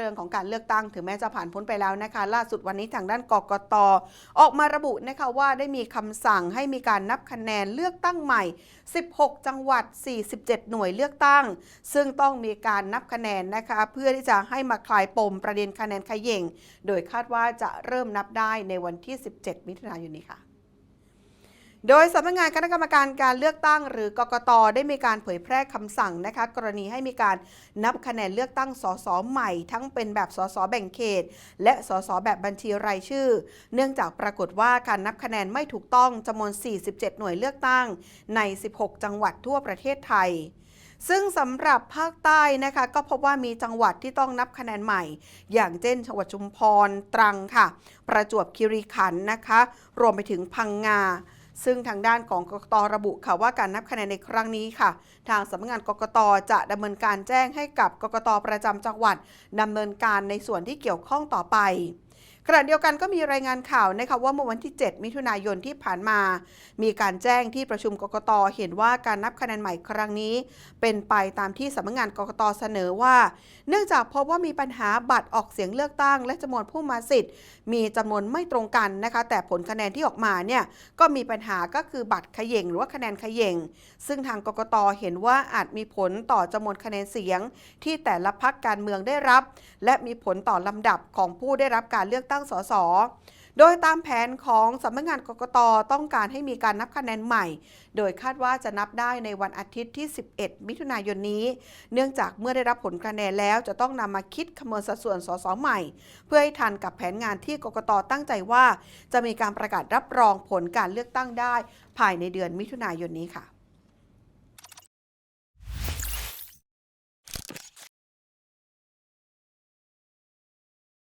รื่องของการเลือกตั้ง ถึงแม้จะผ่านพ้นไปแล้วนะคะ ล่าสุดวันนี้ทางด้านกกตออกมาระบุนะคะว่าได้มีคำสั่งให้มีการนับคะแนนเลือกตั้งใหม่ 16 จังหวัด 47 หน่วยเลือกตั้ง ซึ่งต้องมีการนับคะแนนนะคะ เพื่อที่จะให้มาคลายปมประเด็นคะแนนเขย่ง โดยคาดว่าจะเริ่มนับได้ในวันที่ 17 มิถุนายนนี้ค่ะ โดยสำนักงานคณะกรรมการการเลือกตั้ง หรือกกตได้มีการเผยแพร่คำสั่งนะคะ กรณีให้มีการนับคะแนนเลือกตั้งสสใหม่ ทั้งเป็นแบบสสแบ่งเขต และสสแบบบัญชีรายชื่อ เนื่องจากปรากฏว่าการนับคะแนนไม่ถูกต้องจำนวน 47 หน่วยเลือกตั้ง ใน 16 จังหวัดทั่วประเทศไทยซึ่งสำหรับภาคใต้นะคะก็พบว่ามีจังหวัดที่ต้องนับคะแนนใหม่ อย่างเช่นจังหวัดชุมพรตรังค่ะ ประจวบคีรีขันธ์นะคะ รวมไปถึงพังงา ซึ่งทางด้านของกกตระบุค่ะว่าการนับคะแนนในครั้งนี้ค่ะ ทางสำนักงานกกตจะดำเนินการแจ้งให้กับกกตประจำจังหวัดดำเนินการในส่วนที่เกี่ยวข้องต่อไป ขณะเดียวกันก็มีรายงานข่าวนะคะว่าเมื่อวันที่ 7 มิถุนายนที่ผ่านมา มีการแจ้งที่ประชุมกกตเห็นว่าการนับคะแนนใหม่ครั้งนี้ เป็นไปตามที่สำนักงานกกตเสนอว่า เนื่องจากพบว่ามีปัญหาบัตรออกเสียงเลือกตั้ง และจำนวนผู้มาสิทธิ์ มีจำนวนไม่ตรงกันนะคะแต่ผลคะแนนที่ออกมาเนี่ยก็มีปัญหาก็คือบัตรขย่งหรือว่าคะแนนขย่งซึ่งทางกกตเห็นว่าอาจมีผลต่อจำนวนคะแนนเสียง ที่แต่ละพักการเมืองได้รับ และมีผลต่อลำดับของผู้ได้รับการเลือกตั้งสสโดยตามแผนของสำนักงานกกตต้องการให้มีการนับคะแนนใหม่ โดยคาดว่าจะนับได้ในวันอาทิตย์ที่ 11 มิถุนายนนี้ เนื่องจากเมื่อได้รับผลคะแนนแล้วจะต้องนำมาคิดคำนวณสัดส่วนสสใหม่ เพื่อให้ทันกับแผนงานที่กกตตั้งใจว่า จะมีการประกาศรับรองผลการเลือกตั้งได้ ภายในเดือนมิถุนายนนี้ค่ะ